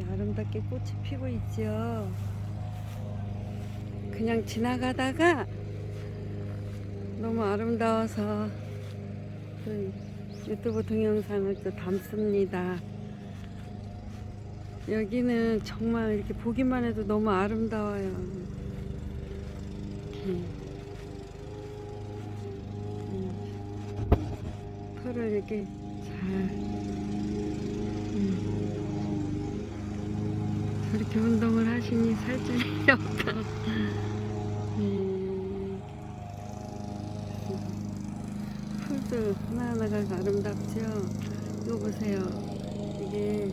아름답게 꽃이 피고 있죠. 그냥 지나가다가 너무 아름다워서 또 유튜브 동영상을 또 담습니다. 여기는 정말 이렇게 보기만 해도 너무 아름다워요. 이렇게. 음, 털을 이렇게 잘 음. 저렇게 운동을 하시니 살점이 없다. 네. 풀도 하나하나가 아름답죠? 이거 보세요. 이게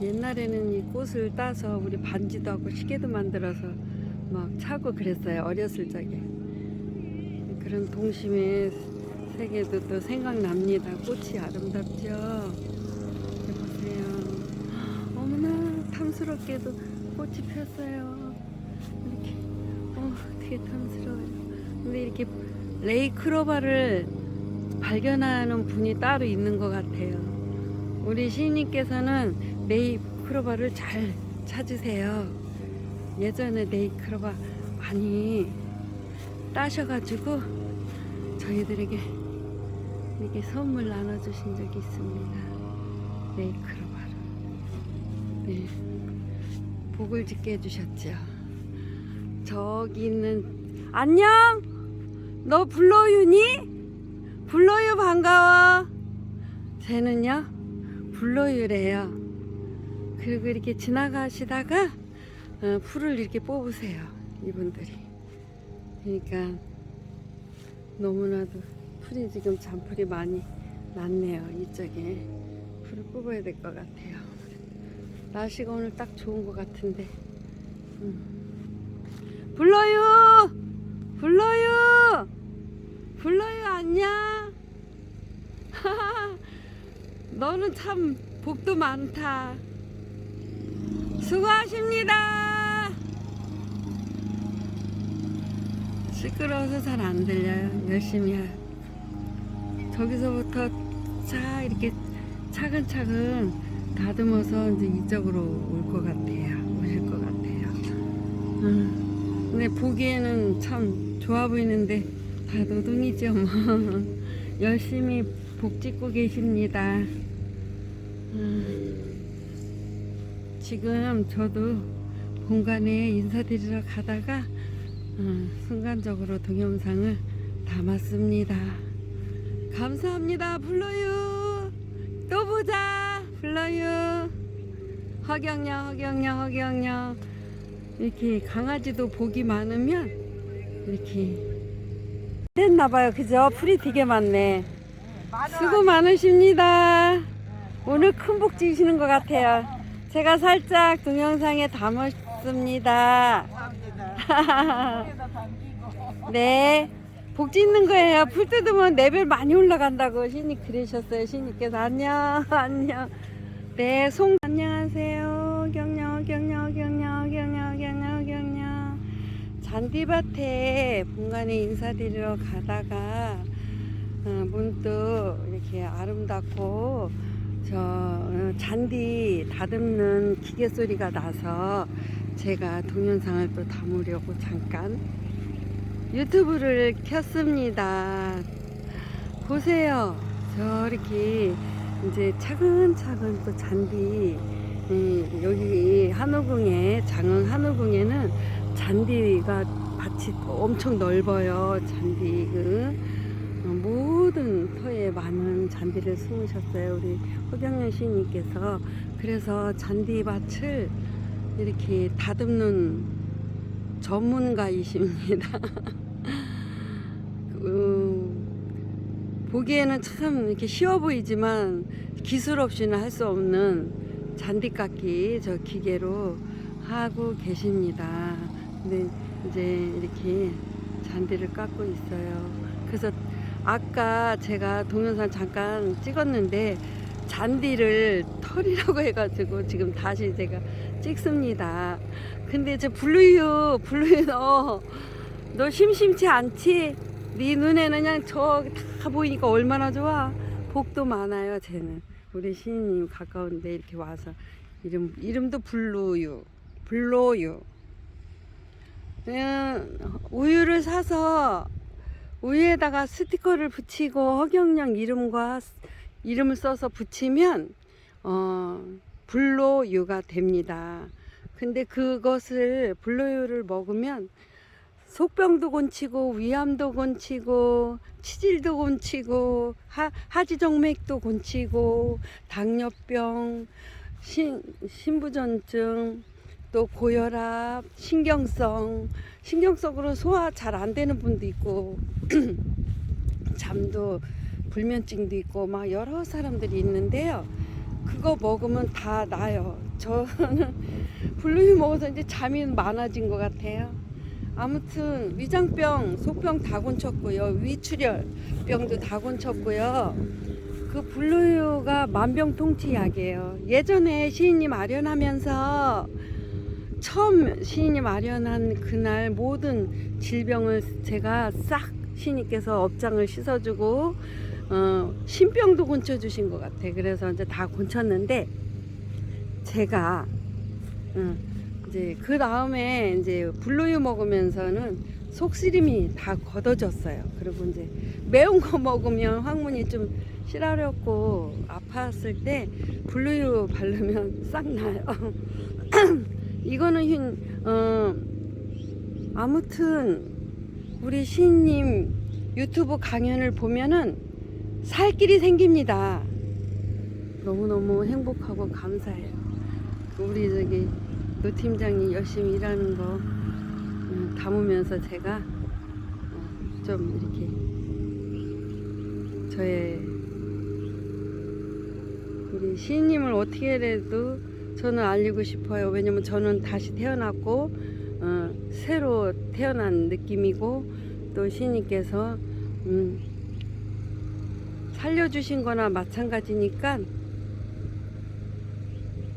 옛날에는 이 꽃을 따서 우리 반지도 하고 시계도 만들어서 막 차고 그랬어요. 어렸을 적에. 그런 동심의 세계도 또 생각납니다. 꽃이 아름답죠? 여기 보세요. 어머나, 탐스럽게도 꽃이 폈어요. 이렇게, 어, 되게 탐스러워요. 근데 이렇게 레이크로바를 발견하는 분이 따로 있는 것 같아요. 우리 시인님께서는 레이크로바를 잘 찾으세요. 예전에 레이크로바 많이 따셔가지고 저희들에게 이렇게 선물 나눠주신 적이 있습니다. 레이크로바 를. 네. 복을 짓게 해주셨죠. 저기 있는, 안녕! 너 불러유니? 불러유 반가워. 쟤는요, 불러유래요. 그리고 이렇게 지나가시다가 어, 풀을 이렇게 뽑으세요. 이분들이. 그러니까 너무나도 풀이 지금 잔풀이 많이 났네요. 이쪽에 풀을 뽑아야 될 것 같아요. 날씨가 오늘 딱 좋은 것 같은데. 음. 불러요! 불러요! 불러요 안녕. 너는 참 복도 많다. 수고하십니다. 시끄러워서 잘 안 들려요. 열심히 해. 저기서부터 차 이렇게 차근차근 다듬어서 이제 이쪽으로 올 것 같아요. 오실 것 같아요. 음, 근데 보기에는 참 좋아 보이는데 다 노동이죠 뭐. 열심히 복 짓고 계십니다. 음, 지금 저도 본관에 인사드리러 가다가 어, 순간적으로 동영상을 담았습니다. 감사합니다. 불러요. 또 보자. 불러요. 허경영, 허경영, 허경영. 이렇게 강아지도 복이 많으면 이렇게 됐나봐요. 그죠? 풀이 되게 많네. 수고 많으십니다. 오늘 큰 복 지으시는 것 같아요. 제가 살짝 동영상에 담았습니다. 네. 복 짓는 거예요. 풀 뜯으면 레벨 많이 올라간다고 신이 그러셨어요. 신이께서 안녕, 안녕. 네, 송 안녕하세요. 경녀, 경녀, 경녀, 경녀, 경녀, 경녀. 잔디밭에 본관에 인사드리러 가다가 어, 문득 이렇게 아름답고 저 어, 잔디 다듬는 기계 소리가 나서 제가 동영상을 또 담으려고 잠깐 유튜브를 켰습니다. 보세요. 저렇게 이제 차근차근 또 잔디 음, 여기 한우궁에 장흥 한우궁에는 잔디가 밭이 엄청 넓어요. 잔디 그 어, 모든 터에 많은 잔디를 심으셨어요. 우리 허경영 시인님께서 그래서 잔디밭을 이렇게 다듬는 전문가이십니다. 음, 보기에는 참 이렇게 쉬워 보이지만 기술 없이는 할 수 없는 잔디깎기 저 기계로 하고 계십니다. 근데 이제 이렇게 잔디를 깎고 있어요. 그래서 아까 제가 동영상 잠깐 찍었는데 잔디를 털이라고 해가지고 지금 다시 제가 찍습니다. 근데 저 블루유, 블루유 너, 너 심심치 않지? 네 눈에는 그냥 저 다 보이니까 얼마나 좋아? 복도 많아요, 쟤는. 우리 시인님 가까운데 이렇게 와서 이름 이름도 블루유. 그냥 우유를 사서 우유에다가 스티커를 붙이고 허경영 이름과 스- 이름을 써서 붙이면 어, 블로유가 됩니다. 근데 그것을 블로유를 먹으면 속병도 곤치고 위암도 곤치고 치질도 곤치고 하, 하지정맥도 곤치고 당뇨병 신, 신부전증 또 고혈압 신경성. 신경성으로 소화 잘 안 되는 분도 있고 잠도 불면증도 있고 막 여러 사람들이 있는데요. 그거 먹으면 다 나요. 저는 블루유 먹어서 이제 잠이 많아진 것 같아요 아무튼 위장병, 속병 다 곤쳤고요. 위출혈병도 다 곤쳤고요. 그 블루유가 만병통치약이에요. 예전에 시인이 마련하면서 처음 시인이 마련한 그날 모든 질병을 제가 싹 시인님께서 업장을 씻어주고 어, 신병도 곤쳐주신 것 같아. 그래서 이제 다 곤쳤는데 제가 응, 이제 그 다음에 이제 블루유 먹으면서는 속쓰림이 다 걷어졌어요. 그리고 이제 매운 거 먹으면 항문이 좀 시라렸고 아팠을 때 블루유 바르면 싹 나요. 이거는 흰, 어, 아무튼 우리 시인님 유튜브 강연을 보면은 살 길이 생깁니다. 너무너무 행복하고 감사해요. 우리 저기 노 팀장이 열심히 일하는 거 음, 담으면서 제가 어, 좀 이렇게 저의 우리 시인님을 어떻게 해도 저는 알리고 싶어요. 왜냐면 저는 다시 태어났고 어, 새로 태어난 느낌이고 또 시인님께서 음, 살려주신 거나 마찬가지니까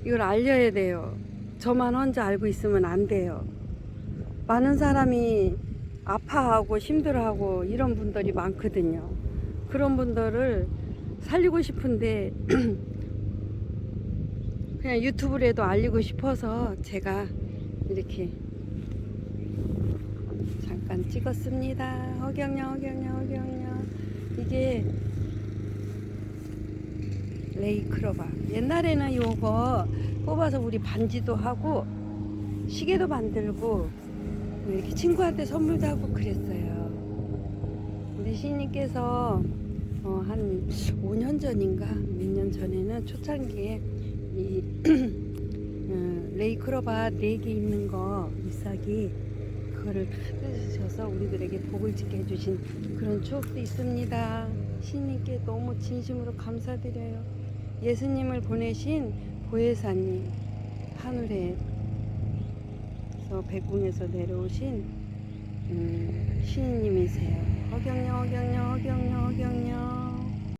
이걸 알려야 돼요. 저만 혼자 알고 있으면 안 돼요. 많은 사람이 아파하고 힘들어하고 이런 분들이 많거든요. 그런 분들을 살리고 싶은데 그냥 유튜브라도 알리고 싶어서 제가 이렇게 잠깐 찍었습니다. 허경영, 허경영, 허경영. 이게 레이크로바. 옛날에는 요거 뽑아서 우리 반지도 하고 시계도 만들고 이렇게 친구한테 선물도 하고 그랬어요. 우리 시인님께서 어, 한 5년 전인가 몇 년 전에는 초창기에 이 어, 레이크로바 4개 있는 거 잎사귀 그거를 뜯으셔서 우리들에게 복을 짓게 해주신 그런 추억도 있습니다. 시인님께 너무 진심으로 감사드려요. 예수님을 보내신 보혜사님 하늘에서 백궁에서 내려오신 음, 시인님이세요. 허경영, 허경영, 허경영, 허경영.